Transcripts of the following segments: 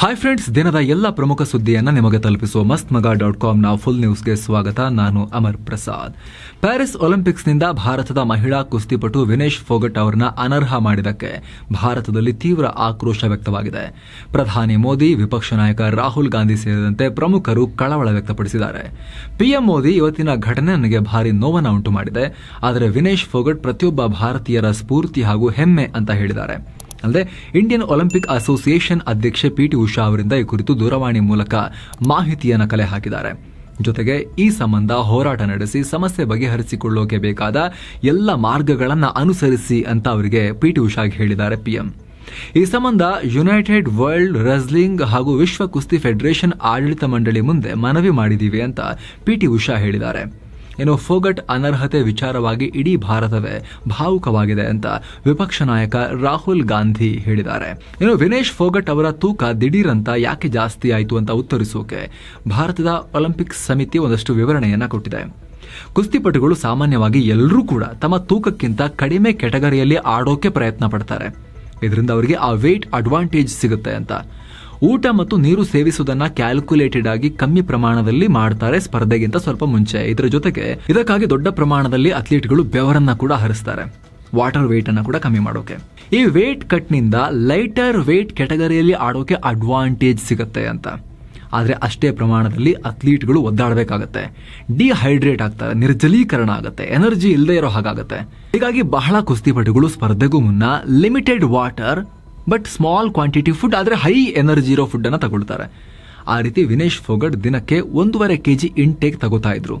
hi friends ದಿನದ ಎಲ್ಲ ಪ್ರಮುಖ ಸುದ್ದಿಯನ್ನ ನಿಮಗೆ ತಲುಪಿಸುವ ಮಸ್ತ್ ಮಗ ಡಾಟ್ ಕಾಮ್ನ ಫುಲ್ ನ್ಯೂಸ್ಗೆ ಸ್ವಾಗತ. ನಾನು ಅಮರ್ ಪ್ರಸಾದ್. ಪ್ಯಾರಿಸ್ ಒಲಿಂಪಿಕ್ಸ್ನಿಂದ ಭಾರತದ ಮಹಿಳಾ ಕುಸ್ತಿಪಟು ವಿನೇಶ್ ಫೋಗಟ್ ಅವರನ್ನ ಅನರ್ಹ ಮಾಡಿದಕ್ಕೆ ಭಾರತದಲ್ಲಿ ತೀವ್ರ ಆಕ್ರೋಶ ವ್ಯಕ್ತವಾಗಿದೆ. ಪ್ರಧಾನಿ ಮೋದಿ, ವಿಪಕ್ಷ ನಾಯಕ ರಾಹುಲ್ ಗಾಂಧಿ ಸೇರಿದಂತೆ ಪ್ರಮುಖರು ಕಳವಳ ವ್ಯಕ್ತಪಡಿಸಿದ್ದಾರೆ. ಪಿಎಂ ಮೋದಿ ಇವತ್ತಿನ ಘಟನೆ ನನಗೆ ಭಾರಿ ನೋವನ್ನು ಉಂಟು ಮಾಡಿದೆ ಆದರೆ ವಿನೇಶ್ ಫೋಗಟ್ ಪ್ರತಿಯೊಬ್ಬ ಭಾರತೀಯರ ಸ್ಫೂರ್ತಿ ಹಾಗೂ ಹೆಮ್ಮೆ ಅಂತ ಹೇಳಿದ್ದಾರೆ. ಅಲ್ಲದೆ ಇಂಡಿಯನ್ ಒಲಿಂಪಿಕ್ ಅಸೋಸಿಯೇಷನ್ ಅಧ್ಯಕ್ಷೆ ಪಿಟಿ ಉಷಾ ಅವರಿಂದ ಈ ಕುರಿತು ದೂರವಾಣಿ ಮೂಲಕ ಮಾಹಿತಿಯನ್ನು ಕಲೆ ಹಾಕಿದ್ದಾರೆ. ಜೊತೆಗೆ ಈ ಸಂಬಂಧ ಹೋರಾಟ ನಡೆಸಿ ಸಮಸ್ಯೆ ಬಗೆಹರಿಸಿಕೊಳ್ಳೋಕೆ ಬೇಕಾದ ಎಲ್ಲ ಮಾರ್ಗಗಳನ್ನು ಅನುಸರಿಸಿ ಅಂತ ಅವರಿಗೆ ಪಿಟಿ ಉಷಾಗೆ ಹೇಳಿದ್ದಾರೆ ಪಿಎಂ. ಈ ಸಂಬಂಧ ಯುನೈಟೆಡ್ ವರ್ಲ್ಡ್ ರೆಸ್ಲಿಂಗ್ ಹಾಗೂ ವಿಶ್ವ ಕುಸ್ತಿ ಫೆಡರೇಷನ್ ಆಡಳಿತ ಮಂಡಳಿ ಮುಂದೆ ಮನವಿ ಮಾಡಿದ್ದೀವಿ ಅಂತ ಪಿಟಿ ಉಷಾ ಹೇಳಿದ್ದಾರೆ. ಇನ್ನು ಫೋಗಟ್ ಅನರ್ಹತೆ ವಿಚಾರವಾಗಿ ಇಡೀ ಭಾರತವೇ ಭಾವುಕವಾಗಿದೆ ಅಂತ ವಿಪಕ್ಷ ನಾಯಕ ರಾಹುಲ್ ಗಾಂಧಿ ಹೇಳಿದ್ದಾರೆ. ಇನ್ನು ವಿನೇಶ್ ಫೋಗಟ್ ಅವರ ತೂಕ ದಿಢೀರಂತ ಯಾಕೆ ಜಾಸ್ತಿ ಆಯಿತು ಅಂತ ಉತ್ತರಿಸೋಕೆ ಭಾರತದ ಒಲಿಂಪಿಕ್ ಸಮಿತಿ ಒಂದಷ್ಟು ವಿವರಣೆಯನ್ನ ಕೊಟ್ಟಿದೆ. ಕುಸ್ತಿಪಟುಗಳು ಸಾಮಾನ್ಯವಾಗಿ ಎಲ್ಲರೂ ಕೂಡ ತಮ್ಮ ತೂಕಕ್ಕಿಂತ ಕಡಿಮೆ ಕೆಟಗರಿಯಲ್ಲಿ ಆಡೋಕೆ ಪ್ರಯತ್ನ ಪಡ್ತಾರೆ. ಇದರಿಂದ ಅವರಿಗೆ ಆ ವೆಯ್ಟ್ ಅಡ್ವಾಂಟೇಜ್ ಸಿಗುತ್ತೆ ಅಂತ. ಊಟ ಮತ್ತು ನೀರು ಸೇವಿಸುವುದನ್ನ ಕ್ಯಾಲ್ಕುಲೇಟೆಡ್ ಆಗಿ ಕಮ್ಮಿ ಪ್ರಮಾಣದಲ್ಲಿ ಮಾಡ್ತಾರೆ ಸ್ಪರ್ಧೆಗಿಂತ ಸ್ವಲ್ಪ ಮುಂಚೆ. ಇದರ ಜೊತೆಗೆ ಇದಕ್ಕಾಗಿ ದೊಡ್ಡ ಪ್ರಮಾಣದಲ್ಲಿ ಅಥ್ಲೀಟ್ಗಳು ಬೆವರನ್ನ ಕೂಡ ಹರಿಸ್ತಾರೆ. ವಾಟರ್ ವೇಟ್ ಅನ್ನ ಕೂಡ ಕಮ್ಮಿ ಮಾಡೋಕೆ. ಈ ವೇಟ್ ಕಟ್ನಿಂದ ಲೈಟರ್ ವೇಟ್ ಕೆಟಗರಿಯಲ್ಲಿ ಆಡೋಕೆ ಅಡ್ವಾಂಟೇಜ್ ಸಿಗುತ್ತೆ ಅಂತ. ಆದರೆ ಅಷ್ಟೇ ಪ್ರಮಾಣದಲ್ಲಿ ಅಥ್ಲೀಟ್ಗಳು ಒದ್ದಾಡಬೇಕಾಗತ್ತೆ. ಡಿಹೈಡ್ರೇಟ್ ಆಗ್ತಾರೆ, ನಿರ್ಜಲೀಕರಣ ಆಗುತ್ತೆ ಎನರ್ಜಿ ಇಲ್ಲದೆ ಇರೋ ಹಾಗಾಗತ್ತೆ. ಹೀಗಾಗಿ ಬಹಳ ಕುಸ್ತಿಪಟುಗಳು ಸ್ಪರ್ಧೆಗೂ ಮುನ್ನ limited water but small quantity food ಆದರೆ ಹೈ ಎನರ್ಜಿ ಇರೋ ಫುಡ್ ಅನ್ನ ತಗೊಳ್ತಾರೆ. ಆ ರೀತಿ ವಿನೇಶ್ ಫೋಗಟ್ ದಿನಕ್ಕೆ ಒಂದೂವರೆ ಕೆಜಿ ಇಂಟೇಕ್ ತಗೋತಾ ಇದ್ರು.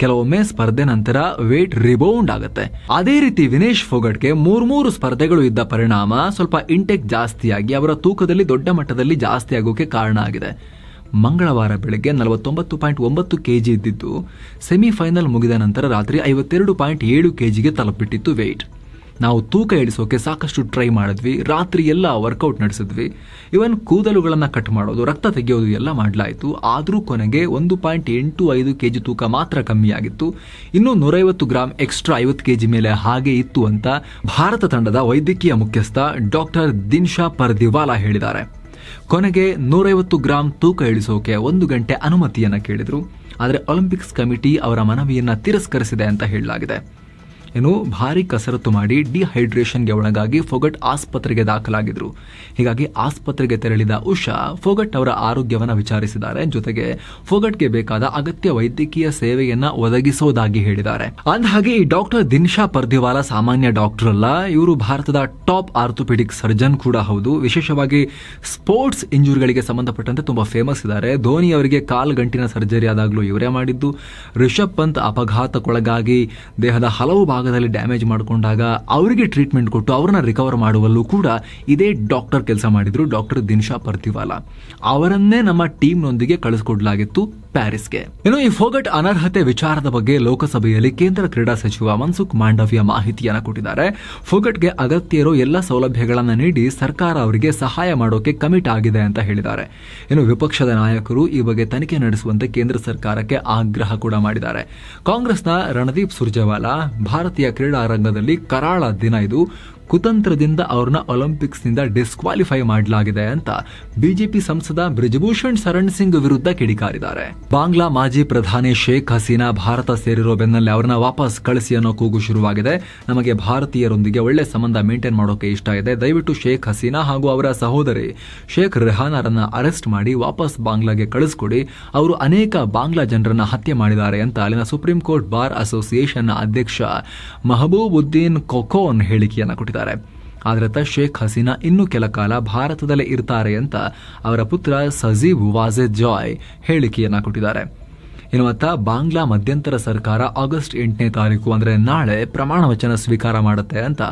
ಕೆಲವೊಮ್ಮೆ ಸ್ಪರ್ಧೆ ನಂತರ ವೇಟ್ ರಿಬೌಂಡ್ ಆಗುತ್ತೆ. ಅದೇ ರೀತಿ ವಿನೇಶ್ ಫೋಗಟ್ಗೆ ಮೂರ್ ಮೂರು ಸ್ಪರ್ಧೆಗಳು ಇದ್ದ ಪರಿಣಾಮ ಸ್ವಲ್ಪ ಇಂಟೇಕ್ ಜಾಸ್ತಿಯಾಗಿ ಅವರ ತೂಕದಲ್ಲಿ ದೊಡ್ಡ ಮಟ್ಟದಲ್ಲಿ ಜಾಸ್ತಿ ಆಗೋಕೆ ಕಾರಣ ಆಗಿದೆ. ಮಂಗಳವಾರ ಬೆಳಗ್ಗೆ ನಲವತ್ತೊಂಬತ್ತು ಪಾಯಿಂಟ್ ಒಂಬತ್ತು ಕೆಜಿ ಇದ್ದಿದ್ದು ಸೆಮಿಫೈನಲ್ ಮುಗಿದ ನಂತರ ರಾತ್ರಿ ಐವತ್ತೆರಡು ಪಾಯಿಂಟ್ ಏಳು ಕೆಜಿಗೆ ತಲುಪಿಟ್ಟಿತ್ತು ವೇಟ್ ನಾವು ತೂಕ ಇಳಿಸೋಕೆ ಸಾಕಷ್ಟು ಟ್ರೈ ಮಾಡಿದ್ವಿ. ರಾತ್ರಿ ಎಲ್ಲ ವರ್ಕೌಟ್ ನಡೆಸಿದ್ವಿ. ಇವನ್ ಕೂದಲುಗಳನ್ನು ಕಟ್ ಮಾಡೋದು, ರಕ್ತ ತೆಗೆಯೋದು ಎಲ್ಲ ಮಾಡಲಾಯಿತು. ಆದರೂ ಕೊನೆಗೆ ಒಂದು ಪಾಯಿಂಟ್ ಎಂಟು ಐದು ಕೆಜಿ ತೂಕ ಮಾತ್ರ ಕಮ್ಮಿಯಾಗಿತ್ತು ಇನ್ನು ನೂರೈವತ್ತು ಗ್ರಾಂ ಎಕ್ಸ್ಟ್ರಾ ಐವತ್ತು ಕೆಜಿ ಮೇಲೆ ಹಾಗೆ ಇತ್ತು ಅಂತ ಭಾರತ ತಂಡದ ವೈದ್ಯಕೀಯ ಮುಖ್ಯಸ್ಥ ಡಾಕ್ಟರ್ ದಿನ್ಶಾ ಪರ್ದಿವಾಲಾ ಹೇಳಿದ್ದಾರೆ. ಕೊನೆಗೆ ನೂರೈವತ್ತು ಗ್ರಾಂ ತೂಕ ಇಳಿಸೋಕೆ ಒಂದು ಗಂಟೆ ಅನುಮತಿಯನ್ನು ಕೇಳಿದರು. ಆದರೆ ಒಲಿಂಪಿಕ್ಸ್ ಕಮಿಟಿ ಅವರ ಮನವಿಯನ್ನು ತಿರಸ್ಕರಿಸಿದೆ ಅಂತ ಹೇಳಲಾಗಿದೆ. ಇನ್ನು ಭಾರಿ ಕಸರತ್ತು ಮಾಡಿ ಡಿಹೈಡ್ರೇಷನ್ಗೆ ಒಳಗಾಗಿ ಫೊಗಟ್ ಆಸ್ಪತ್ರೆಗೆ ದಾಖಲಾಗಿದ್ರು. ಹೀಗಾಗಿ ಆಸ್ಪತ್ರೆಗೆ ತೆರಳಿದ ಉಷಾ ಫೊಗಟ್ ಅವರ ಆರೋಗ್ಯವನ್ನು ವಿಚಾರಿಸಿದ್ದಾರೆ. ಜೊತೆಗೆ ಫೊಗಟ್ಗೆ ಬೇಕಾದ ಅಗತ್ಯ ವೈದ್ಯಕೀಯ ಸೇವೆಯನ್ನ ಒದಗಿಸೋದಾಗಿ ಹೇಳಿದ್ದಾರೆ. ಅಂದಹಾಗೆ, ಈ ಡಾಕ್ಟರ್ ದಿನ್ಶಾ ಪರ್ದಿವಾಲಾ ಸಾಮಾನ್ಯ ಡಾಕ್ಟರ್ ಅಲ್ಲ. ಇವರು ಭಾರತದ ಟಾಪ್ ಆರ್ಥೋಪೆಡಿಕ್ ಸರ್ಜನ್ ಕೂಡ ಹೌದು. ವಿಶೇಷವಾಗಿ ಸ್ಪೋರ್ಟ್ಸ್ ಇಂಜುರಿಗಳಿಗೆ ಸಂಬಂಧಪಟ್ಟಂತೆ ತುಂಬಾ ಫೇಮಸ್ ಇದ್ದಾರೆ. ಧೋನಿ ಅವರಿಗೆ ಕಾಲ್ ಗಂಟಿನ ಸರ್ಜರಿ ಆದಾಗಲೂ ಇವರೇ ಮಾಡಿದ್ದು. ರಿಷಬ್ ಪಂತ್ ಅಪಘಾತಕ್ಕೊಳಗಾಗಿ ದೇಹದ ಹಲವು ಭಾಗದಲ್ಲಿ ಡ್ಯಾಮೇಜ್ ಮಾಡಿಕೊಂಡಾಗ ಅವರಿಗೆ ಟ್ರೀಟ್ಮೆಂಟ್ ಕೊಟ್ಟು ಅವ್ರನ್ನ ರಿಕವರ್ ಮಾಡುವಲ್ಲೂ ಕೂಡ ಇದೇ ಡಾಕ್ಟರ್ ಕೆಲಸ ಮಾಡಿದ್ರು ಡಾಕ್ಟರ್ ದಿನ್ಶಾ ಪರ್ತಿವಾಲ. ಅವರನ್ನೇ ನಮ್ಮ ಟೀಮ್ನೊಂದಿಗೆ ಕಳಿಸಿಕೊಡ್ಲಾಗಿತ್ತು. ಪ್ಯಾರಿಸ್ಗೆ. ಇನ್ನು ಈ ಫೋಗಟ್ ಅನರ್ಹತೆ ವಿಚಾರದ ಬಗ್ಗೆ ಲೋಕಸಭೆಯಲ್ಲಿ ಕೇಂದ್ರ ಕ್ರೀಡಾ ಸಚಿವ ಮನ್ಸುಖ್ ಮಾಂಡವ್ಯ ಮಾಹಿತಿಯನ್ನು ಕೊಟ್ಟಿದ್ದಾರೆ. ಫೋಗಟ್ಗೆ ಅಗತ್ಯ ಇರೋ ಎಲ್ಲ ಸೌಲಭ್ಯಗಳನ್ನು ನೀಡಿ ಸರ್ಕಾರ ಅವರಿಗೆ ಸಹಾಯ ಮಾಡೋಕೆ ಕಮಿಟ್ ಆಗಿದೆ ಅಂತ ಹೇಳಿದ್ದಾರೆ. ಇನ್ನು ವಿಪಕ್ಷದ ನಾಯಕರು ಈ ಬಗ್ಗೆ ತನಿಖೆ ನಡೆಸುವಂತೆ ಕೇಂದ್ರ ಸರ್ಕಾರಕ್ಕೆ ಆಗ್ರಹ ಕೂಡ ಮಾಡಿದ್ದಾರೆ. ಕಾಂಗ್ರೆಸ್ನ ರಣದೀಪ್ ಸುರ್ಜೇವಾಲಾ, ಭಾರತೀಯ ಕ್ರೀಡಾ ರಂಗದಲ್ಲಿ ಕರಾಳ ದಿನ ಇದು. ಕುತಂತ್ರದಿಂದ ಅವ್ರನ್ನ ಒಲಿಂಪಿಕ್ಸ್ನಿಂದ ಡಿಸ್ಕ್ವಾಲಿಫೈ ಮಾಡಲಾಗಿದೆ ಅಂತ ಬಿಜೆಪಿ ಸಂಸದ ಬ್ರಿಜಭೂಷಣ್ ಶರಣ್ ಸಿಂಗ್ ವಿರುದ್ಧ ಕಿಡಿಕಾರಿದ್ದಾರೆ. ಬಾಂಗ್ಲಾ ಮಾಜಿ ಪ್ರಧಾನಿ ಶೇಖ್ ಹಸೀನಾ ಭಾರತ ಸೇರಿರೋ ಬೆನ್ನಲ್ಲೇ ಅವರನ್ನ ವಾಪಸ್ ಕಳಿಸಿ ಅನ್ನೋ ಕೂಗು ಶುರುವಾಗಿದೆ. ನಮಗೆ ಭಾರತೀಯರೊಂದಿಗೆ ಒಳ್ಳೆ ಸಂಬಂಧ ಮೇಂಟೈನ್ ಮಾಡೋಕೆ ಇಷ್ಟ ಇದೆ. ದಯವಿಟ್ಟು ಶೇಖ್ ಹಸೀನಾ ಹಾಗೂ ಅವರ ಸಹೋದರಿ ಶೇಖ್ ರೆಹಾನರನ್ನ ಅರೆಸ್ಟ್ ಮಾಡಿ ವಾಪಸ್ ಬಾಂಗ್ಲಾಗೆ ಕಳಿಸ್ಕೊಡಿ. ಅವರು ಅನೇಕ ಬಾಂಗ್ಲಾ ಜನರನ್ನ ಹತ್ಯೆ ಮಾಡಿದ್ದಾರೆ ಅಂತ ಅಲ್ಲಿನ ಸುಪ್ರೀಂ ಕೋರ್ಟ್ ಬಾರ್ ಅಸೋಸಿಯೇಷನ್ ಅಧ್ಯಕ್ಷ ಮಹಬೂಬುದ್ದೀನ್ ಕೊಕೋನ್ ಹೇಳಿಕೆಯನ್ನ ಕೊಟ್ಟಿದ್ದಾರೆ. ಆದರೆ ಶೇಖ್ ಹಸೀನಾ ಇನ್ನೂ ಕೆಲ ಕಾಲ ಭಾರತದಲ್ಲೇ ಇರ್ತಾರೆ ಅಂತ ಅವರ ಪುತ್ರ ಸಜೀಬ್ ವಾಜೆದ್ ಜಾಯ್ ಹೇಳಿಕೆಯನ್ನ ಕೊಟ್ಟಿದ್ದಾರೆ. ಇನ್ನು ಬಾಂಗ್ಲಾ ಮಧ್ಯಂತರ ಸರ್ಕಾರ ಆಗಸ್ಟ್ ಎಂಟನೇ ತಾರೀಕು ಅಂದ್ರೆ ನಾಳೆ ಪ್ರಮಾಣ ವಚನ ಸ್ವೀಕಾರ ಮಾಡುತ್ತೆ ಅಂತ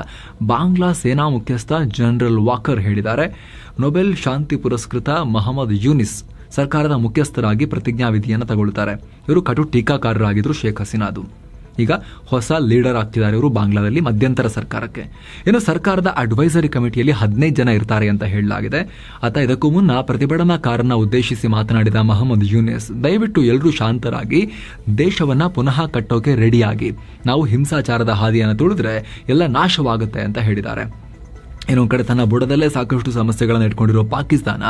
ಬಾಂಗ್ಲಾ ಸೇನಾ ಮುಖ್ಯಸ್ಥ ಜನರಲ್ ವಾಕರ್ ಹೇಳಿದ್ದಾರೆ. ನೊಬೆಲ್ ಶಾಂತಿ ಪುರಸ್ಕೃತ ಮಹಮ್ಮದ್ ಯೂನಿಸ್ ಸರ್ಕಾರದ ಮುಖ್ಯಸ್ಥರಾಗಿ ಪ್ರತಿಜ್ಞಾವಿಧಿಯನ್ನು ತಗೊಳ್ತಾರೆ. ಇವರು ಕಟು ಟೀಕಾಕಾರರಾಗಿದ್ರು ಶೇಖ್ ಹಸೀನಾದು. ಈಗ ಹೊಸ ಲೀಡರ್ ಆಗ್ತಿದ್ದಾರೆ ಇವರು ಬಾಂಗ್ಲಾದಲ್ಲಿ ಮಧ್ಯಂತರ ಸರ್ಕಾರಕ್ಕೆ. ಇನ್ನು ಸರ್ಕಾರದ ಅಡ್ವೈಸರಿ ಕಮಿಟಿಯಲ್ಲಿ ಹದಿನೈದು ಜನ ಇರ್ತಾರೆ ಅಂತ ಹೇಳಲಾಗಿದೆ. ಆತ ಇದಕ್ಕೂ ಮುನ್ನ ಪ್ರತಿಭಟನಾಕಾರನ ಉದ್ದೇಶಿಸಿ ಮಾತನಾಡಿದ ಮಹಮ್ಮದ್ ಯೂನಿಸ್, ದಯವಿಟ್ಟು ಎಲ್ಲರೂ ಶಾಂತರಾಗಿ ದೇಶವನ್ನ ಪುನಃ ಕಟ್ಟೋಕೆ ರೆಡಿಯಾಗಿ ನಾವು ಹಿಂಸಾಚಾರದ ಹಾದಿಯನ್ನು ತುಳಿದ್ರೆ ಎಲ್ಲ ನಾಶವಾಗುತ್ತೆ ಅಂತ ಹೇಳಿದ್ದಾರೆ. ಇನ್ನೊಂದು ಕಡೆ ತನ್ನ ಬುಡದಲ್ಲೇ ಸಾಕಷ್ಟು ಸಮಸ್ಯೆಗಳನ್ನು ಇಟ್ಕೊಂಡಿರೋ ಪಾಕಿಸ್ತಾನ,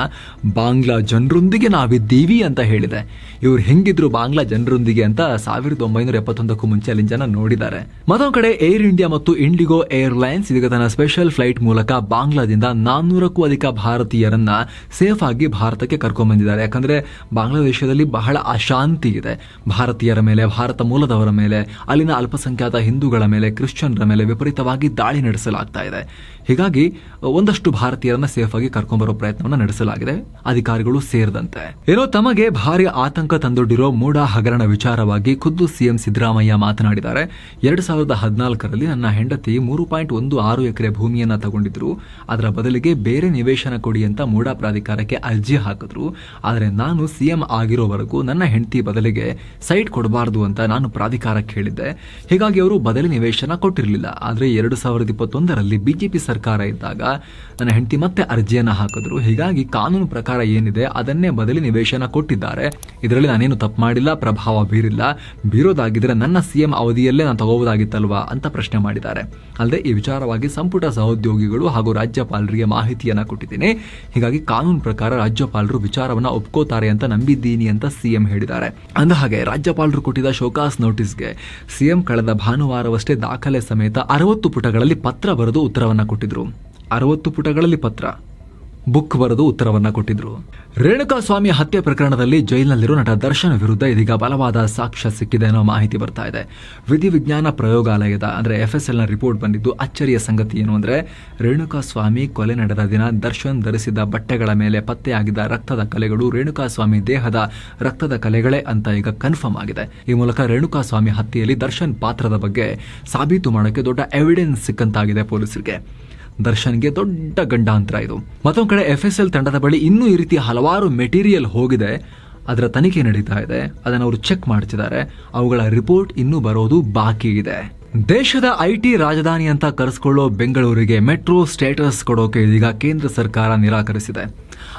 ಬಾಂಗ್ಲಾ ಜನರೊಂದಿಗೆ ನಾವಿದ್ದೀವಿ ಅಂತ ಹೇಳಿದೆ. ಇವ್ರು ಹೆಂಗಿದ್ರು ಬಾಂಗ್ಲಾ ಜನರೊಂದಿಗೆ ಅಂತ ಸಾವಿರದ ಒಂಬೈನೂರ ಎಪ್ಪತ್ತೊಂದಕ್ಕೂ ಮುಂಚೆ ಅಲ್ಲಿ ಜನ ನೋಡಿದ್ದಾರೆ. ಮತ್ತೊಂದು ಕಡೆ ಏರ್ ಇಂಡಿಯಾ ಮತ್ತು ಇಂಡಿಗೋ ಏರ್ಲೈನ್ಸ್ ಇದೀಗ ತನ್ನ ಸ್ಪೆಷಲ್ ಫ್ಲೈಟ್ ಮೂಲಕ ಬಾಂಗ್ಲಾದಿಂದ ನಾನ್ನೂರಕ್ಕೂ ಅಧಿಕ ಭಾರತೀಯರನ್ನ ಸೇಫ್ ಆಗಿ ಭಾರತಕ್ಕೆ ಕರ್ಕೊಂಡ್ ಬಂದಿದ್ದಾರೆ. ಯಾಕಂದ್ರೆ ಬಾಂಗ್ಲಾದೇಶದಲ್ಲಿ ಬಹಳ ಅಶಾಂತಿ ಇದೆ. ಭಾರತೀಯರ ಮೇಲೆ, ಭಾರತ ಮೂಲದವರ ಮೇಲೆ, ಅಲ್ಲಿನ ಅಲ್ಪಸಂಖ್ಯಾತ ಹಿಂದೂಗಳ ಮೇಲೆ, ಕ್ರಿಶ್ಚಿಯನ್ರ ಮೇಲೆ ವಿಪರೀತವಾಗಿ ದಾಳಿ ನಡೆಸಲಾಗ್ತಾ ಇದೆ. ಹೀಗಾಗಿ ಒಂದಷ್ಟು ಭಾರತೀಯರನ್ನ ಸೇಫ್ ಆಗಿ ಕರ್ಕೊಂಡ್ಬರೋ ಪ್ರಯತ್ನವನ್ನ ನಡೆಸಲಾಗಿದೆ. ಅಧಿಕಾರಿಗಳು ಸೇರಿದಂತೆ. ಏನೋ ತಮಗೆ ಭಾರಿ ಆತಂಕ ತಂದೊಡ್ಡಿರೋ ಮೂಡ ಹಗರಣ ವಿಚಾರವಾಗಿ ಖುದ್ದು ಸಿಎಂ ಸಿದ್ದರಾಮಯ್ಯ ಮಾತನಾಡಿದ್ದಾರೆ. ಎರಡ್ ಸಾವಿರದ ಹದಿನಾಲ್ಕರಲ್ಲಿ ನನ್ನ ಹೆಂಡತಿ ಮೂರು ಪಾಯಿಂಟ್ ಒಂದು ಆರು ಎಕರೆ ಭೂಮಿಯನ್ನ ತಗೊಂಡಿದ್ರು. ಅದರ ಬದಲಿಗೆ ಬೇರೆ ನಿವೇಶನ ಕೊಡಿ ಅಂತ ಮೂಡ ಪ್ರಾಧಿಕಾರಕ್ಕೆ ಅರ್ಜಿ ಹಾಕಿದ್ರು. ಆದರೆ ನಾನು ಸಿಎಂ ಆಗಿರೋವರೆಗೂ ನನ್ನ ಹೆಂಡತಿ ಬದಲಿಗೆ ಸೈಟ್ ಕೊಡಬಾರದು ಅಂತ ನಾನು ಪ್ರಾಧಿಕಾರಕ್ಕೆ ಹೇಳಿದ್ದೆ. ಹೀಗಾಗಿ ಅವರು ಬದಲಿ ನಿವೇಶನ ಕೊಟ್ಟಿರಲಿಲ್ಲ. ಆದರೆ ಎರಡು ಸಾವಿರದ ಇಪ್ಪತ್ತೊಂದರಲ್ಲಿ ಬಿಜೆಪಿ ಸರ್ಕಾರ ಇದ್ದಾಗ ನನ್ನ ಹೆಂಡತಿ ಮತ್ತೆ ಅರ್ಜಿಯನ್ನ ಹಾಕಿದ್ರು. ಹೀಗಾಗಿ ಕಾನೂನು ಪ್ರಕಾರ ಏನಿದೆ ಅದನ್ನೇ ಬದಲಿ ನಿವೇಶನ ಕೊಟ್ಟಿದ್ದಾರೆ. ಇದರಲ್ಲಿ ನಾನೇನು ತಪ್ಪು ಮಾಡಿಲ್ಲ, ಪ್ರಭಾವ ಬೀರಿಲ್ಲ. ಬೀರೋದಾಗಿದ್ರೆ ನನ್ನ ಸಿಎಂ ಅವಧಿಯಲ್ಲೇ ನಾನು ತಗೋಬೋದಾಗಿತ್ತಲ್ವಾ ಅಂತ ಪ್ರಶ್ನೆ ಮಾಡಿದ್ದಾರೆ. ಅಲ್ಲದೆ ಈ ವಿಚಾರವಾಗಿ ಸಂಪುಟ ಸಹೋದ್ಯೋಗಿಗಳು ಹಾಗೂ ರಾಜ್ಯಪಾಲರಿಗೆ ಮಾಹಿತಿಯನ್ನ ಕೊಟ್ಟಿದ್ದೀನಿ. ಹೀಗಾಗಿ ಕಾನೂನು ಪ್ರಕಾರ ರಾಜ್ಯಪಾಲರು ವಿಚಾರವನ್ನ ಒಪ್ಕೋತಾರೆ ಅಂತ ನಂಬಿದ್ದೀನಿ ಅಂತ ಸಿಎಂ ಹೇಳಿದ್ದಾರೆ. ಅಂದ ಹಾಗೆ ರಾಜ್ಯಪಾಲರು ಕೊಟ್ಟಿದ್ದ ಶೋಕಾಸ್ ನೋಟಿಸ್ಗೆ ಸಿಎಂ ಕಳೆದ ಭಾನುವಾರವಷ್ಟೇ ದಾಖಲೆ ಸಮೇತ ಅರವತ್ತು ಪುಟಗಳಲ್ಲಿ ಪತ್ರ ಬರೆದು ಉತ್ತರವನ್ನ ಕೊಟ್ಟಿದ್ರು. ಅರವತ್ತು ಪುಟಗಳಲ್ಲಿ ಪತ್ರ. ಬುಕ್ ಬರೆದು ಉತ್ತರವನ್ನ ಕೊಟ್ಟಿದ್ರು. ರೇಣುಕಾ ಸ್ವಾಮಿ ಹತ್ಯೆ ಪ್ರಕರಣದಲ್ಲಿ ಜೈಲಿನಲ್ಲಿರೋ ನಟ ದರ್ಶನ್ ವಿರುದ್ಧ ಇದೀಗ ಬಲವಾದ ಸಾಕ್ಷ್ಯ ಸಿಕ್ಕಿದೆ ಅನ್ನೋ ಮಾಹಿತಿ ಬರ್ತಾ ಇದೆ. ವಿಧಿವಿಜ್ಞಾನ ಪ್ರಯೋಗಾಲಯದ, ಅಂದ್ರೆ ಎಫ್ಎಸ್ಎಲ್ನ ರಿಪೋರ್ಟ್ ಬಂದಿದ್ದು ಅಚ್ಚರಿಯ ಸಂಗತಿ ಏನು ಅಂದ್ರೆ ರೇಣುಕಾ ಸ್ವಾಮಿ ಕೊಲೆ ನಡೆದ ದಿನ ದರ್ಶನ್ ಧರಿಸಿದ ಬಟ್ಟೆಗಳ ಮೇಲೆ ಪತ್ತೆಯಾಗಿದ್ದ ರಕ್ತದ ಕಲೆಗಳು ರೇಣುಕಾ ಸ್ವಾಮಿ ದೇಹದ ರಕ್ತದ ಕಲೆಗಳೇ ಅಂತ ಈಗ ಕನ್ಫರ್ಮ್ ಆಗಿದೆ. ಈ ಮೂಲಕ ರೇಣುಕಾ ಸ್ವಾಮಿ ಹತ್ಯೆಯಲ್ಲಿ ದರ್ಶನ್ ಪಾತ್ರದ ಬಗ್ಗೆ ಸಾಬೀತು ಮಾಡೋಕೆ ದೊಡ್ಡ ಎವಿಡೆನ್ಸ್ ಸಿಕ್ಕಂತಾಗಿದೆ ಪೊಲೀಸರಿಗೆ. ದರ್ಶನ್ಗೆ ದೊಡ್ಡ ಗಂಡಾಂತರ ಇದು. ಮತ್ತೊಂದು ಕಡೆ ಎಫ್ ಎಸ್ ಎಲ್ ತಂಡದ ಬಳಿ ಇನ್ನೂ ಈ ರೀತಿ ಹಲವಾರು ಮೆಟೀರಿಯಲ್ ಹೋಗಿದೆ. ಅದರ ತನಿಖೆ ನಡೀತಾ ಇದೆ. ಅದನ್ನು ಅವರು ಚೆಕ್ ಮಾಡ್ತಿದ್ದಾರೆ. ಅವುಗಳ ರಿಪೋರ್ಟ್ ಇನ್ನೂ ಬರೋದು ಬಾಕಿ ಇದೆ. ದೇಶದ ಐಟಿ ರಾಜಧಾನಿ ಅಂತ ಕರೆಸ್ಕೊಳ್ಳೋ ಬೆಂಗಳೂರಿಗೆ ಮೆಟ್ರೋ ಸ್ಟೇಟಸ್ ಕೊಡೋಕೆ ಇದೀಗ ಕೇಂದ್ರ ಸರ್ಕಾರ ನಿರಾಕರಿಸಿದೆ.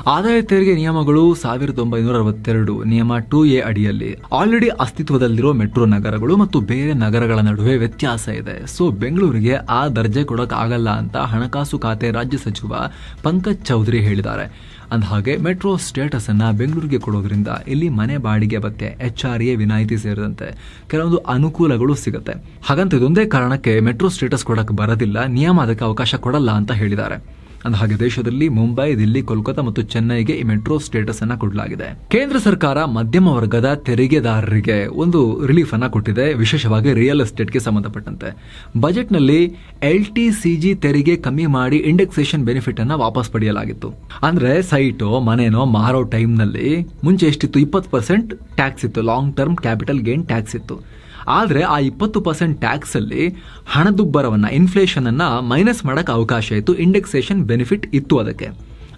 ಆದಾಯ ತೆರಿಗೆ ನಿಯಮಗಳು ಸಾವಿರದ ಒಂಬೈನೂರ ಅರವತ್ತೆರಡು, ನಿಯಮ ಟು ಎ ಅಡಿಯಲ್ಲಿ ಆಲ್ರೆಡಿ ಅಸ್ತಿತ್ವದಲ್ಲಿರೋ ಮೆಟ್ರೋ ನಗರಗಳು ಮತ್ತು ಬೇರೆ ನಗರಗಳ ನಡುವೆ ವ್ಯತ್ಯಾಸ ಇದೆ. ಸೊ ಬೆಂಗಳೂರಿಗೆ ಆ ದರ್ಜೆ ಕೊಡೋಕ್ಕಾಗಲ್ಲ ಅಂತ ಹಣಕಾಸು ಖಾತೆ ರಾಜ್ಯ ಸಚಿವ ಪಂಕಜ್ ಚೌಧರಿ ಹೇಳಿದ್ದಾರೆ. ಅಂದಹಾಗೆ ಮೆಟ್ರೋ ಸ್ಟೇಟಸ್ ಅನ್ನ ಬೆಂಗಳೂರಿಗೆ ಕೊಡೋದ್ರಿಂದ ಇಲ್ಲಿ ಮನೆ ಬಾಡಿಗೆ ಮತ್ತೆ ಎಚ್ ಆರ್ ಎ ವಿನಾಯಿತಿ ಸೇರಿದಂತೆ ಕೆಲವೊಂದು ಅನುಕೂಲಗಳು ಸಿಗುತ್ತೆ. ಹಾಗಂತ ಇದೊಂದೇ ಕಾರಣಕ್ಕೆ ಮೆಟ್ರೋ ಸ್ಟೇಟಸ್ ಕೊಡಕ್ಕೆ ಬರೋದಿಲ್ಲ, ನಿಯಮ ಅದಕ್ಕೆ ಅವಕಾಶ ಕೊಡಲ್ಲ ಅಂತ ಹೇಳಿದ್ದಾರೆ. ಅಂದಹಾಗೆ ದೇಶದಲ್ಲಿ ಮುಂಬೈ, ದಿಲ್ಲಿ, ಕೋಲ್ಕತಾ ಮತ್ತು ಚೆನ್ನೈಗೆ ಈ ಮೆಟ್ರೋ ಸ್ಟೇಟಸ್ ಅನ್ನ ಕೊಡಲಾಗಿದೆ. ಕೇಂದ್ರ ಸರ್ಕಾರ ಮಧ್ಯಮ ವರ್ಗದ ತೆರಿಗೆದಾರರಿಗೆ ಒಂದು ರಿಲೀಫ್ ಅನ್ನ ಕೊಟ್ಟಿದೆ, ವಿಶೇಷವಾಗಿ ರಿಯಲ್ ಎಸ್ಟೇಟ್ಗೆ ಸಂಬಂಧಪಟ್ಟಂತೆ. ಬಜೆಟ್ನಲ್ಲಿ ಎಲ್ ಟಿ ಸಿಜಿ ತೆರಿಗೆ ಕಮ್ಮಿ ಮಾಡಿ ಇಂಡೆಕ್ಸೇಷನ್ ಬೆನಿಫಿಟ್ ಅನ್ನ ವಾಪಸ್ ಪಡೆಯಲಾಗಿತ್ತು. ಅಂದ್ರೆ ಸೈಟು, ಮನೆನೋ, ಮಾರೋ ಟೈಮ್ನಲ್ಲಿ ಮುಂಚೆ ಎಷ್ಟಿತ್ತು? ಇಪ್ಪತ್ತು ಪರ್ಸೆಂಟ್ ಟ್ಯಾಕ್ಸ್ ಇತ್ತು long term capital gain tax ಇತ್ತು. ಆದರೆ ಆ ಇಪ್ಪತ್ತು ಪರ್ಸೆಂಟ್ ಟ್ಯಾಕ್ಸಲ್ಲಿ ಹಣದುಬ್ಬರವನ್ನು ಹಣದುಬ್ಬರವನ್ನ ಇನ್ಫ್ಲೇಷನ್ ಅನ್ನು ಮೈನಸ್ ಮಾಡೋಕೆ ಅವಕಾಶ ಇತ್ತು. ಇಂಡೆಕ್ಸೇಷನ್ ಬೆನಿಫಿಟ್ ಇತ್ತು ಅದಕ್ಕೆ.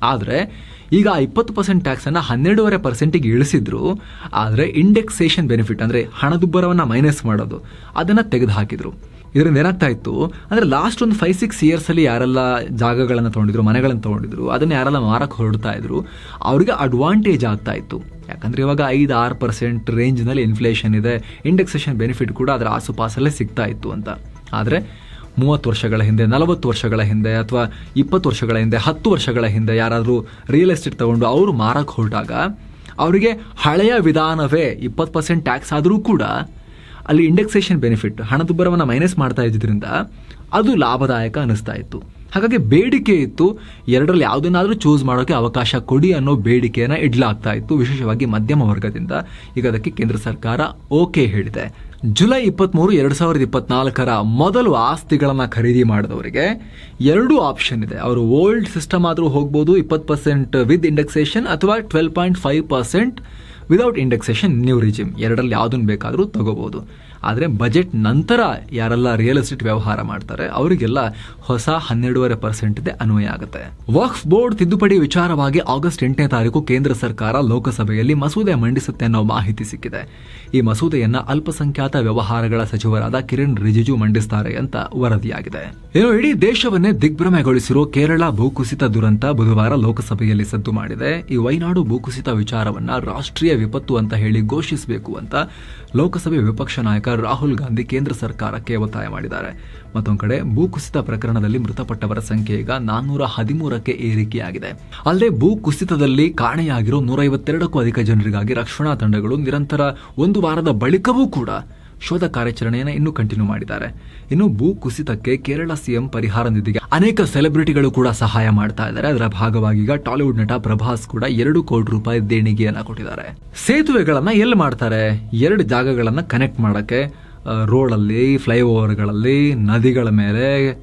ಆದರೆ ಈಗ ಆ ಇಪ್ಪತ್ತು ಪರ್ಸೆಂಟ್ ಟ್ಯಾಕ್ಸನ್ನು ಹನ್ನೆರಡೂವರೆ ಪರ್ಸೆಂಟಿಗೆ ಇಳಿಸಿದ್ರು. ಆದರೆ ಇಂಡೆಕ್ಸೇಷನ್ ಬೆನಿಫಿಟ್ ಅಂದರೆ ಹಣದುಬ್ಬರವನ್ನು ಮೈನಸ್ ಮಾಡೋದು. ಅದನ್ನು ತೆಗೆದು ಹಾಕಿದ್ರು ಇದರಿಂದ ಏನಾಗ್ತಾ ಇತ್ತು. ಅಂದ್ರೆ ಲಾಸ್ಟ್ ಒಂದು ಫೈವ್ ಸಿಕ್ಸ್ ಇಯರ್ಸಲ್ಲಿ ಯಾರೆಲ್ಲ ಜಾಗಗಳನ್ನು ತೊಗೊಂಡಿದ್ರು, ಮನೆಗಳನ್ನು ತೊಗೊಂಡಿದ್ರು, ಅದನ್ನು ಯಾರೆಲ್ಲ ಮಾರಕ್ಕೆ ಹೊರಡ್ತಾ ಇದ್ರು, ಅವರಿಗೆ ಅಡ್ವಾಂಟೇಜ್ ಆಗ್ತಾ ಇತ್ತು. ಯಾಕಂದರೆ ಇವಾಗ ಐದು, ಆರು ಪರ್ಸೆಂಟ್ ರೇಂಜ್ನಲ್ಲಿ ಇನ್ಫ್ಲೇಷನ್ ಇದೆ ಇಂಡೆಕ್ಸೇಷನ್ ಬೆನಿಫಿಟ್ ಕೂಡ ಅದರ ಆಸುಪಾಸಲ್ಲೇ ಸಿಗ್ತಾ ಇತ್ತು ಅಂತ. ಆದರೆ ಮೂವತ್ತು ವರ್ಷಗಳ ಹಿಂದೆ, ನಲವತ್ತು ವರ್ಷಗಳ ಹಿಂದೆ ಅಥವಾ ಇಪ್ಪತ್ತು ವರ್ಷಗಳ ಹಿಂದೆ, ಹತ್ತು ವರ್ಷಗಳ ಹಿಂದೆ ಯಾರಾದರೂ ರಿಯಲ್ ಎಸ್ಟೇಟ್ ತೊಗೊಂಡು ಅವರು ಮಾರಕ್ಕೆ ಹೊರಟಾಗ, ಅವರಿಗೆ ಹಳೆಯ ವಿಧಾನವೇ ಇಪ್ಪತ್ತು ಪರ್ಸೆಂಟ್ ಟ್ಯಾಕ್ಸ್ ಆದರೂ ಕೂಡ ಅಲ್ಲಿ ಇಂಡೆಕ್ಸೇಷನ್ ಬೆನಿಫಿಟ್ ಹಣದುಬ್ಬರವನ್ನು ಮೈನಸ್ ಮಾಡ್ತಾ ಇದ್ದಿದ್ದರಿಂದ ಅದು ಲಾಭದಾಯಕ ಅನಿಸ್ತಾ ಇತ್ತು. ಹಾಗಾಗಿ ಬೇಡಿಕೆ ಇತ್ತು, ಎರಡರಲ್ಲಿ ಯಾವುದನ್ನಾದರೂ ಚೂಸ್ ಮಾಡೋಕ್ಕೆ ಅವಕಾಶ ಕೊಡಿ ಅನ್ನೋ ಬೇಡಿಕೆಯನ್ನು ಇಡ್ಲಾಗ್ತಾ ಇತ್ತು, ವಿಶೇಷವಾಗಿ ಮಧ್ಯಮ ವರ್ಗದಿಂದ. ಈಗ ಅದಕ್ಕೆ ಕೇಂದ್ರ ಸರ್ಕಾರ ಓಕೆ ಹೇಳಿದೆ. ಜುಲೈ ಇಪ್ಪತ್ತ್ಮೂರು ಎರಡು ಸಾವಿರದ ಇಪ್ಪತ್ನಾಲ್ಕರ ಮೊದಲು ಆಸ್ತಿಗಳನ್ನು ಖರೀದಿ ಮಾಡಿದವರಿಗೆ ಎರಡೂ ಆಪ್ಷನ್ ಇದೆ. ಅವರು ಓಲ್ಡ್ ಸಿಸ್ಟಮ್ ಆದರೂ ಹೋಗ್ಬೋದು, ಇಪ್ಪತ್ತು ಪರ್ಸೆಂಟ್ ವಿತ್ ಇಂಡೆಕ್ಸೇಷನ್ ಅಥವಾ twelve point five percent without indexation new regime ಎರಡರಲ್ಲಿ ಯಾವುದನ್ನು ಬೇಕಾದರೂ ತಗೋಬಹುದು ಆದರೆ ಬಜೆಟ್ ನಂತರ ಯಾರೆಲ್ಲ ರಿಯಲ್ ಎಸ್ಟೇಟ್ ವ್ಯವಹಾರ ಮಾಡ್ತಾರೆ, ಅವರಿಗೆಲ್ಲ ಹೊಸ ಹನ್ನೆರಡೂವರೆ ಪರ್ಸೆಂಟ್ ಅನ್ವಯ ಆಗುತ್ತೆ. ವಕ್ಫ್ ಬೋರ್ಡ್ ತಿದ್ದುಪಡಿ ವಿಚಾರವಾಗಿ ಆಗಸ್ಟ್ ಎಂಟನೇ ತಾರೀಕು ಕೇಂದ್ರ ಸರ್ಕಾರ ಲೋಕಸಭೆಯಲ್ಲಿ ಮಸೂದೆ ಮಂಡಿಸುತ್ತೆ ಅನ್ನೋ ಮಾಹಿತಿ ಸಿಕ್ಕಿದೆ. ಈ ಮಸೂದೆಯನ್ನ ಅಲ್ಪಸಂಖ್ಯಾತ ವ್ಯವಹಾರಗಳ ಸಚಿವರಾದ ಕಿರಣ್ ರಿಜಿಜು ಮಂಡಿಸ್ತಾರೆ ಅಂತ ವರದಿಯಾಗಿದೆ. ಏನು ಇಡೀ ದೇಶವನ್ನೇ ದಿಗ್ಭ್ರಮೆಗೊಳಿಸಿರೋ ಕೇರಳ ಭೂಕುಸಿತ ದುರಂತ ಬುಧವಾರ ಲೋಕಸಭೆಯಲ್ಲಿ ಸದ್ದು ಮಾಡಿದೆ. ಈ ವೈನಾಡು ಭೂಕುಸಿತ ವಿಚಾರವನ್ನ ರಾಷ್ಟ್ರೀಯ ವಿಪತ್ತು ಅಂತ ಹೇಳಿ ಘೋಷಿಸಬೇಕು ಅಂತ ಲೋಕಸಭೆ ವಿಪಕ್ಷ ನಾಯಕ ರಾಹುಲ್ ಗಾಂಧಿ ಕೇಂದ್ರ ಸರ್ಕಾರಕ್ಕೆ ಒತ್ತಾಯ ಮಾಡಿದ್ದಾರೆ. ಮತ್ತೊಂದು ಕಡೆ, ಭೂಕುಸಿತ ಪ್ರಕರಣದಲ್ಲಿ ಮೃತಪಟ್ಟವರ ಸಂಖ್ಯೆ ಈಗ ನಾನ್ನೂರ ಹದಿಮೂರಕ್ಕೆ ಏರಿಕೆಯಾಗಿದೆ. ಅಲ್ಲದೆ, ಭೂಕುಸಿತದಲ್ಲಿ ಕಾಣೆಯಾಗಿರೋ ನೂರೈವತ್ತೆರಡಕ್ಕೂ ಅಧಿಕ ಜನರಿಗಾಗಿ ರಕ್ಷಣಾ ತಂಡಗಳು ನಿರಂತರ ಒಂದು ವಾರದ ಬಳಿಕವೂ ಕೂಡ ಶೋಧ ಕಾರ್ಯಾಚರಣೆಯನ್ನು ಇನ್ನೂ ಕಂಟಿನ್ಯೂ ಮಾಡಿದ್ದಾರೆ. ಇನ್ನು ಭೂ ಕುಸಿತಕ್ಕೆ ಕೇರಳ ಸಿಎಂ ಪರಿಹಾರ ನಿಧಿಗೆ ಅನೇಕ ಸೆಲೆಬ್ರಿಟಿಗಳು ಕೂಡ ಸಹಾಯ ಮಾಡ್ತಾ ಇದ್ದಾರೆ. ಅದರ ಭಾಗವಾಗಿ ಈಗ ಟಾಲಿವುಡ್ ನಟ ಪ್ರಭಾಸ್ ಕೂಡ ಎರಡು ಕೋಟಿ ರೂಪಾಯಿ ದೇಣಿಗೆಯನ್ನ ಕೊಟ್ಟಿದ್ದಾರೆ. ಸೇತುವೆಗಳನ್ನ ಎಲ್ಲಿ ಮಾಡ್ತಾರೆ? ಎರಡು ಜಾಗಗಳನ್ನ ಕನೆಕ್ಟ್ ಮಾಡಕ್ಕೆ ರೋಡಲ್ಲಿ ಫ್ಲೈಓವರ್ಗಳಲ್ಲಿ ನದಿಗಳ ಮೇಲೆ,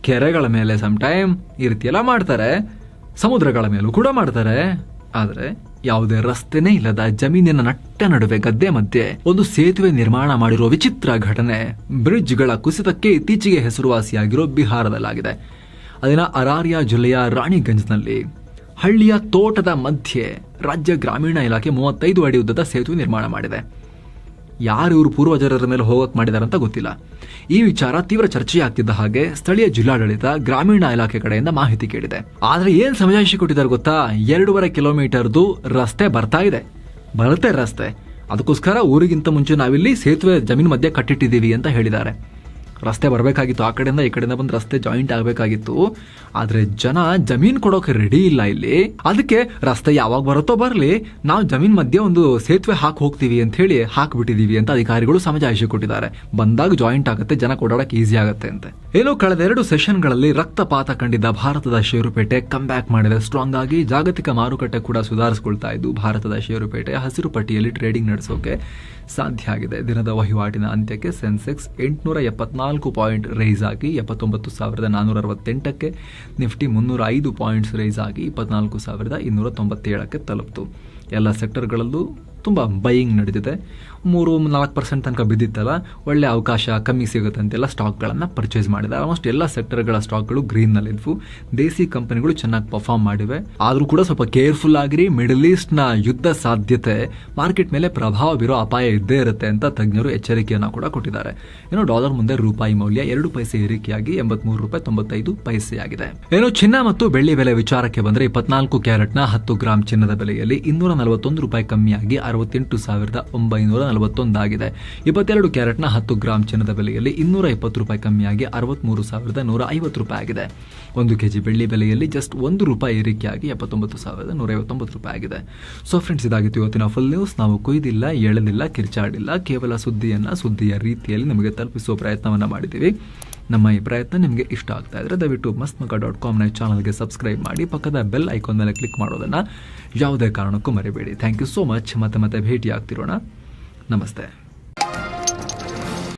ಕೆರೆಗಳ ಮೇಲೆ ಸಮ್ ಟೈಮ್ ಈ ರೀತಿ ಮಾಡ್ತಾರೆ. ಸಮುದ್ರಗಳ ಮೇಲೂ ಕೂಡ ಮಾಡ್ತಾರೆ. ಆದ್ರೆ ಯಾವುದೇ ರಸ್ತೆನೇ ಇಲ್ಲದ ಜಮೀನಿನ ನಟ್ಟ ನಡುವೆ ಗದ್ದೆ ಮಧ್ಯೆ ಒಂದು ಸೇತುವೆ ನಿರ್ಮಾಣ ಮಾಡಿರುವ ವಿಚಿತ್ರ ಘಟನೆ ಬ್ರಿಡ್ಜ್ಗಳ ಕುಸಿತಕ್ಕೆ ಇತ್ತೀಚೆಗೆ ಹೆಸರುವಾಸಿಯಾಗಿರೋ ಬಿಹಾರದಲ್ಲಾಗಿದೆ. ಅದಿನ ಅರಾರಿಯಾ ಜಿಲ್ಲೆಯ ರಾಣಿಗಂಜ್ನಲ್ಲಿ ಹಳ್ಳಿಯ ತೋಟದ ಮಧ್ಯೆ ರಾಜ್ಯ ಗ್ರಾಮೀಣ ಇಲಾಖೆ ಮೂವತ್ತೈದು ಅಡಿ ಉದ್ದದ ಸೇತುವೆ ನಿರ್ಮಾಣ ಮಾಡಿದೆ. ಯಾರು ಇವರು ಪೂರ್ವಜರ ಮೇಲೆ ಹೋಗೋಕೆ ಮಾಡಿದಾರೆ ಅಂತ ಗೊತ್ತಿಲ್ಲ. ಈ ವಿಚಾರ ತೀವ್ರ ಚರ್ಚೆಯಾಗ್ತಿದ್ದ ಹಾಗೆ ಸ್ಥಳೀಯ ಜಿಲ್ಲಾಡಳಿತ, ಗ್ರಾಮೀಣ ಇಲಾಖೆ ಕಡೆಯಿಂದ ಮಾಹಿತಿ ಕೇಳಿದೆ. ಆದರೆ ಏನು ಸಮಜಾಯಿಸಿ ಕೊಟ್ಟಿದ್ದಾರೆ ಗೊತ್ತಾ? ಎರಡೂವರೆ ಕಿಲೋಮೀಟರ್ದು ರಸ್ತೆ ಬರ್ತಾ ಇದೆ. ಬರುತ್ತೆ ರಸ್ತೆ. ಅದಕ್ಕೋಸ್ಕರ ಊರಿಗಿಂತ ಮುಂಚೆ ನಾವಿಲ್ಲಿ ಸೇತುವೆ ಜಮೀನು ಮಧ್ಯೆ ಕಟ್ಟಿಟ್ಟಿದ್ದೀವಿ ಅಂತ ಹೇಳಿದ್ದಾರೆ. ರಸ್ತೆ ಬರಬೇಕಾಗಿತ್ತು. ಆ ಕಡೆಯಿಂದ ಈ ಕಡೆಯಿಂದ ಬಂದು ರಸ್ತೆ ಜಾಯಿಂಟ್ ಆಗಬೇಕಾಗಿತ್ತು. ಆದರೆ ಜನ ಜಮೀನು ಕೊಡೋಕೆ ರೆಡಿ ಇಲ್ಲ ಇಲ್ಲಿ. ಅದಕ್ಕೆ ರಸ್ತೆ ಯಾವಾಗ ಬರುತ್ತೋ ಬರಲಿ, ನಾವು ಜಮೀನ್ ಮಧ್ಯೆ ಒಂದು ಸೇತುವೆ ಹಾಕಿ ಹೋಗ್ತೀವಿ ಅಂತ ಹೇಳಿ ಹಾಕ್ಬಿಟ್ಟಿದೀವಿ ಅಂತ ಅಧಿಕಾರಿಗಳು ಸಮಜಾಯಿಷಿ ಕೊಟ್ಟಿದ್ದಾರೆ. ಬಂದಾಗ ಜಾಯಿಂಟ್ ಆಗುತ್ತೆ, ಜನ ಓಡಾಡಕ್ಕೆ ಈಸಿ ಆಗುತ್ತೆ ಅಂತ. ಏನು ಕಳೆದ ಎರಡು ಸೆಷನ್ಗಳಲ್ಲಿ ರಕ್ತಪಾತ ಕಂಡಿದ್ದ ಭಾರತದ ಷೇರುಪೇಟೆ ಕಮ್ ಬ್ಯಾಕ್ ಮಾಡಿದೆ. ಸ್ಟ್ರಾಂಗ್ ಆಗಿ ಜಾಗತಿಕ ಮಾರುಕಟ್ಟೆ ಕೂಡ ಸುಧಾರಿಸಿಕೊಳ್ತಾ ಇದ್ದು, ಭಾರತದ ಷೇರುಪೇಟೆ ಹಸಿರು ಪಟ್ಟಿಯಲ್ಲಿ ಟ್ರೇಡಿಂಗ್ ನಡೆಸೋಕೆ ಸಾಧ್ಯ ಆಗಿದೆ. ದಿನದ ವಹಿವಾಟಿನ ಅಂತ್ಯಕ್ಕೆ ಸೆನ್ಸೆಕ್ಸ್ ಎಂಟುನೂರ ಎಪ್ಪತ್ನಾಲ್ಕು ಪಾಯಿಂಟ್ ರೈಸ್ ಆಗಿ ಎಪ್ಪತ್ತೊಂಬತ್ತು ಸಾವಿರದ ನಾನ್ನೂರ ಅರವತ್ತೆಂಟಕ್ಕೆ ನಿಫ್ಟಿ ಮುನ್ನೂರ ಐದು ಪಾಯಿಂಟ್ಸ್ ರೈಸ್ ಆಗಿ ಇಪ್ಪತ್ನಾಲ್ಕು ಸಾವಿರದ ಇನ್ನೂರ ತೊಂಬತ್ತೇಳಕ್ಕೆ ತಲುಪಿತು. ಎಲ್ಲ ಸೆಕ್ಟರ್ಗಳಲ್ಲೂ ತುಂಬ ಬೈಯಿಂಗ್ ನಡೆದಿದೆ ಮೂರು ನಾಲ್ಕು ಪರ್ಸೆಂಟ್ ತನಕ ಬಿದ್ದಿತ್ತಲ್ಲ, ಒಳ್ಳೆ ಅವಕಾಶ ಕಮ್ಮಿ ಸಿಗುತ್ತೆ ಅಂತೆಲ್ಲ ಸ್ಟಾಕ್ಗಳನ್ನು ಪರ್ಚೇಸ್ ಮಾಡಿದೆ. ಆಲ್ಮೋಸ್ಟ್ ಎಲ್ಲ ಸೆಕ್ಟರ್ಗಳ ಸ್ಟಾಕ್ಗಳು ಗ್ರೀನ್ನಲ್ಲಿದ್ವು ದೇಸಿ ಕಂಪನಿಗಳು ಚೆನ್ನಾಗಿ ಪರ್ಫಾರ್ಮ್ ಮಾಡಿವೆ. ಆದರೂ ಕೂಡ ಸ್ವಲ್ಪ ಕೇರ್ಫುಲ್ ಆಗಿರಿ. ಮಿಡಲ್ ಈಸ್ಟ್ನ ಯುದ್ಧ ಸಾಧ್ಯತೆ ಮಾರ್ಕೆಟ್ ಮೇಲೆ ಪ್ರಭಾವ ಬೀರೋ ಅಪಾಯ ಇದ್ದೇ ಇರುತ್ತೆ ಅಂತ ತಜ್ಞರು ಎಚ್ಚರಿಕೆಯನ್ನು ಕೂಡ ಕೊಟ್ಟಿದ್ದಾರೆ. ಏನೋ ಡಾಲರ್ ಮುಂದೆ ರೂಪಾಯಿ ಮೌಲ್ಯ ಎರಡು ಪೈಸೆ ಏರಿಕೆಯಾಗಿ ಎಂಬತ್ಮೂರು ರೂಪಾಯಿ ತೊಂಬತ್ತೈದು ಪೈಸೆಯಾಗಿದೆ. ಏನು ಚಿನ್ನ ಮತ್ತು ಬೆಳ್ಳಿ ಬೆಲೆ ವಿಚಾರಕ್ಕೆ ಬಂದರೆ ಇಪ್ಪತ್ನಾಲ್ಕು ಕ್ಯಾರೆಟ್ನ ಹತ್ತು ಗ್ರಾಂ ಚಿನ್ನದ ಬೆಲೆಯಲ್ಲಿ ಇನ್ನೂರ ನಲವತ್ತೊಂದು ರೂಪಾಯಿ ಕಮ್ಮಿಯಾಗಿ ಅರವತ್ತೆಂಟು ಸಾವಿರದ ಒಂಬೈನೂರ ನಲವತ್ತೊಂದಾಗಿದೆ. ಇಪ್ಪತ್ತೆರಡು ಕ್ಯಾರೆಟ್ನ ಹತ್ತು ಗ್ರಾಮ್ ಚಿನ್ನದ ಬೆಲೆಯಲ್ಲಿ ಇನ್ನೂರ ಇಪ್ಪತ್ತು ರೂಪಾಯಿ ಕಮ್ಮಿಯಾಗಿ ಅರವತ್ಮೂರು ಸಾವಿರದ ನೂರ ಐವತ್ತು ರೂಪಾಯಿ ಆಗಿದೆ. ಒಂದು ಕೆಜಿ ಬೆಳ್ಳಿ ಬೆಲೆಯಲ್ಲಿ ಜಸ್ಟ್ ಒಂದು ರೂಪಾಯಿ ಏರಿಕೆಯಾಗಿ ಎಪ್ಪತ್ತೊಂಬತ್ತು ಸಾವಿರದ ನೂರ ಐವತ್ತೊಂಬತ್ತು ರೂಪಾಯಿ ಆಗಿದೆ. ಸೊ ಫ್ರೆಂಡ್ಸ್ ಇದಾಗಿತ್ತು ಇವತ್ತಿನ ಫುಲ್ ನ್ಯೂಸ್ ನಾವು ಕೊಯ್ದಿಲ್ಲ ಎಳೆದಿಲ್ಲ ಕಿರ್ಚಾಡಿಲ್ಲ. ಕೇವಲ ಸುದ್ದಿಯನ್ನು ಸುದ್ದಿಯ ರೀತಿಯಲ್ಲಿ ನಿಮಗೆ ತಲುಪಿಸುವ ಪ್ರಯತ್ನವನ್ನು ಮಾಡಿದ್ದೀವಿ. ನಮ್ಮ ಈ ಪ್ರಯತ್ನ ನಿಮಗೆ ಇಷ್ಟ ಆಗ್ತಾ ಇದ್ರೆ ದಯವಿಟ್ಟು ಮಸ್ತ್ ಮಗ ಡಾಟ್ ಕಾಮ್ನ ಚಾನಲ್ಗೆ ಸಬ್ಸ್ಕ್ರೈಬ್ ಮಾಡಿ, ಪಕ್ಕದ ಬೆಲ್ ಐಕಾನ್ ಮೇಲೆ ಕ್ಲಿಕ್ ಮಾಡೋದನ್ನು ಯಾವುದೇ ಕಾರಣಕ್ಕೂ ಮರಿಬೇಡಿ. ಥ್ಯಾಂಕ್ ಯು ಸೋ ಮಚ್ ಮತ್ತೆ ಮತ್ತೆ ಭೇಟಿ ಆಗ್ತಿರೋಣ नमस्ते।